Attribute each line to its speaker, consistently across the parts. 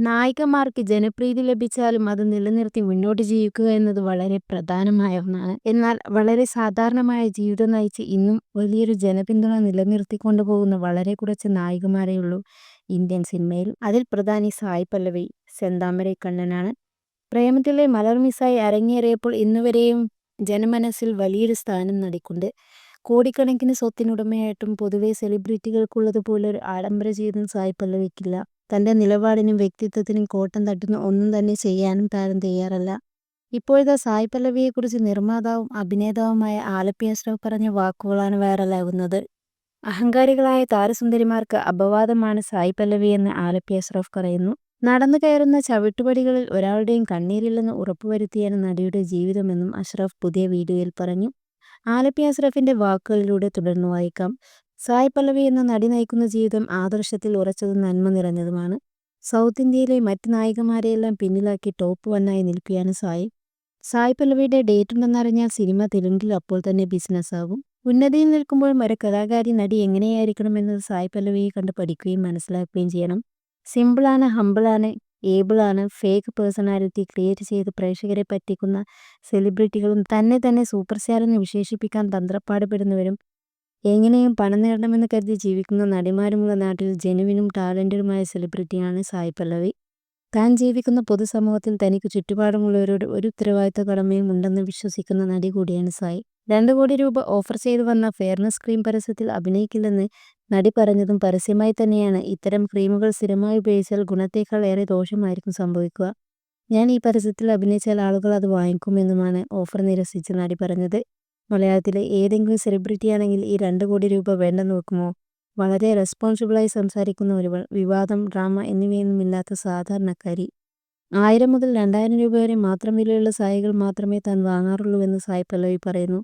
Speaker 1: നായികമാർക്ക് ജനപ്രീതി ലഭിച്ചാലും അത് നിലനിർത്തി മുന്നോട്ട് ജീവിക്കുക എന്നത് വളരെ പ്രധാനമായ ഒന്നാണ്. എന്നാൽ വളരെ സാധാരണമായ ജീവിതം നയിച്ച് ഇന്നും വലിയൊരു ജനപിന്തുണ നിലനിർത്തിക്കൊണ്ടു പോകുന്ന വളരെ കുറച്ച് നായികമാരേ ഉള്ളൂ. ഇന്ത്യൻ സിനിമയിൽ അതിൽ പ്രധാനി സായി പല്ലവി സെന്താമരൈ കണ്ണനാണ്. പ്രേമത്തിലെ മലർ മിസ്സായി അരങ്ങേറിയപ്പോൾ ഇന്നുവരെയും ജനമനസ്സിൽ വലിയൊരു സ്ഥാനം നടിക്കുണ്ട് കോടിക്കണക്കിന് സ്വത്തിനുടമയായിട്ടും പൊതുവെ സെലിബ്രിറ്റികൾക്കുള്ളതുപോലെ ഒരു ആഡംബര ജീവിതം സായി പല്ലവിക്കില്ല. തന്റെ നിലപാടിനും വ്യക്തിത്വത്തിനും കോട്ടം തട്ടുന്ന ഒന്നും തന്നെ ചെയ്യാനും താരം തയ്യാറല്ല. ഇപ്പോഴത്തെ സായി പല്ലവിയെക്കുറിച്ച് നിർമ്മാതാവും അഭിനേതാവുമായ ആലപ്പി അഷ്റഫ് പറഞ്ഞ വാക്കുകളാണ് വൈറലാകുന്നത്. അഹങ്കാരികളായ താരസുന്ദരിമാർക്ക് അപവാദമാണ് സായി പല്ലവി എന്ന് ആലപ്പി അഷ്റഫ് പറയുന്നു. നടന്നു കയറുന്ന ചവിട്ടുപടികളിൽ ഒരാളുടെയും കണ്ണീരില്ലെന്ന് ഉറപ്പുവരുത്തിയാണ് നടിയുടെ ജീവിതമെന്നും അഷ്റഫ് പുതിയ വീഡിയോയിൽ പറഞ്ഞു. ആലപ്പി അഷ്റഫിന്റെ വാക്കുകളിലൂടെ തുടർന്നു വായിക്കാം. സായ് പല്ലവി എന്ന നടി നയിക്കുന്ന ജീവിതം ആദർശത്തിൽ ഉറച്ചതും നന്മ നിറഞ്ഞതുമാണ്. സൗത്ത് ഇന്ത്യയിലെ മറ്റ് നായികമാരെയെല്ലാം പിന്നിലാക്കി ടോപ്പ് വണ്ണായി നിൽക്കുകയാണ് സായ്. സായ് പല്ലവിയുടെ ഡേറ്റ് ഉണ്ടെന്നറിഞ്ഞാൽ സിനിമ തെലുങ്കിൽ അപ്പോൾ തന്നെ ബിസിനസ് ആകും ഉന്നതിയിൽ നിൽക്കുമ്പോൾ ഒരു കലാകാരി നടി എങ്ങനെയായിരിക്കണം എന്നത് സായ് പല്ലവിയെ കണ്ട് പഠിക്കുകയും മനസ്സിലാക്കുകയും ചെയ്യണം. സിമ്പിളാണ് ഹമ്പിളാണ് ഏബിളാണ് ഫേക്ക് പേഴ്സണാലിറ്റി ക്രിയേറ്റ് ചെയ്ത് പ്രേക്ഷകരെ പറ്റിക്കുന്ന സെലിബ്രിറ്റികളും തന്നെ തന്നെ സൂപ്പർ സ്റ്റാർ എന്ന് വിശേഷിപ്പിക്കാൻ തന്ത്രപ്പാടുപെടുന്നവരും എങ്ങനെയും പണം നേടണമെന്ന് കരുതി ജീവിക്കുന്ന നടിമാരുമുള്ള നാട്ടിൽ ജെനുവിനും ടാലന്റഡുമായ സെലിബ്രിറ്റിയാണ് സായി പല്ലവി. താൻ ജീവിക്കുന്ന പൊതുസമൂഹത്തിൽ തനിക്ക് ചുറ്റുപാടുമുള്ളവരോട് ഒരു ഉത്തരവാദിത്ത കടമയും ഉണ്ടെന്ന് വിശ്വസിക്കുന്ന നടി കൂടിയാണ് സായി. രണ്ടു കോടി രൂപ ഓഫർ ചെയ്തു വന്ന ഫെയർനെസ് ക്രീം പരസ്യത്തിൽ അഭിനയിക്കില്ലെന്ന് നടി പറഞ്ഞതും പരസ്യമായി തന്നെയാണ്. ഇത്തരം ക്രീമുകൾ സ്ഥിരമായി ഉപയോഗിച്ചാൽ ഗുണത്തേക്കാൾ ഏറെ ദോഷമായിരിക്കും സംഭവിക്കുക. ഞാൻ ഈ പരസ്യത്തിൽ അഭിനയിച്ചാൽ ആളുകൾ അത് വാങ്ങിക്കുമെന്നുമാണ് ഓഫർ നിരസിച്ച് നടി പറഞ്ഞത്. മലയാളത്തിലെ ഏതെങ്കിലും സെലിബ്രിറ്റിയാണെങ്കിൽ ഈ രണ്ട് കോടി രൂപ വേണ്ടെന്ന് വെക്കുമോ? വളരെ റെസ്പോൺസിബിളായി സംസാരിക്കുന്ന ഒരുവൾ വിവാദം ഡ്രാമ എന്നിവയൊന്നുമില്ലാത്ത സാധാരണക്കാരി. ആയിരം മുതൽ രണ്ടായിരം രൂപ വരെ മാത്രം വിലയുള്ള സായികൾ മാത്രമേ താൻ വാങ്ങാറുള്ളൂവെന്ന് സായി പല്ലവി പറയുന്നു.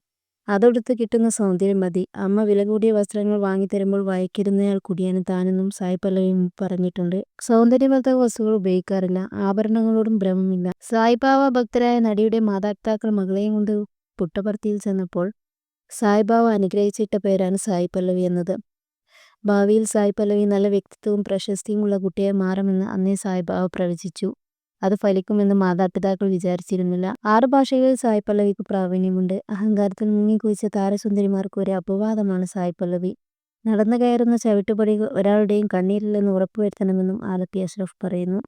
Speaker 1: അതൊടുത്ത് കിട്ടുന്ന സൗന്ദര്യം മതി. അമ്മ വില കൂടിയ വസ്ത്രങ്ങൾ വാങ്ങിത്തരുമ്പോൾ വായിക്കിരുന്നയാൾ കുടിയാണ് താനെന്നും സായി പല്ലവി പറഞ്ഞിട്ടുണ്ട്. സൗന്ദര്യവർദ്ധക വസ്തുക്കൾ ഉപയോഗിക്കാറില്ല. ആഭരണങ്ങളോടും ഭ്രമമില്ല. സായിബാബ ഭക്തരായ നടിയുടെ മാതാപിതാക്കൾ മകളെയും കൊണ്ട് പുട്ടപർത്തിയിൽ ചെന്നപ്പോൾ സായിബാബ അനുഗ്രഹിച്ചിട്ട പേരാണ് സായി പല്ലവി എന്നത്. ഭാവിയിൽ സായി പല്ലവി നല്ല വ്യക്തിത്വവും പ്രശസ്തിയുമുള്ള കുട്ടിയെ മാറുമെന്ന് അന്നേ സായിബാബ പ്രവചിച്ചു. അത് ഫലിക്കുമെന്ന് മാതാപിതാക്കൾ വിചാരിച്ചിരുന്നില്ല. ആറ് ഭാഷകളിൽ സായി പല്ലവിക്ക് പ്രാവീണ്യമുണ്ട്. അഹങ്കാരത്തിൽ മുങ്ങിക്കുഴിച്ച താരസുന്ദരിമാർക്ക് ഒരു അപവാദമാണ് സായി പല്ലവി നടന്നു കയറുന്ന ചവിട്ടുപടികൾ ഒരാളുടെയും കണ്ണീരില്ലെന്ന് ഉറപ്പുവരുത്തണമെന്നും ആലപ്പി അഷ്റഫ് പറയുന്നു.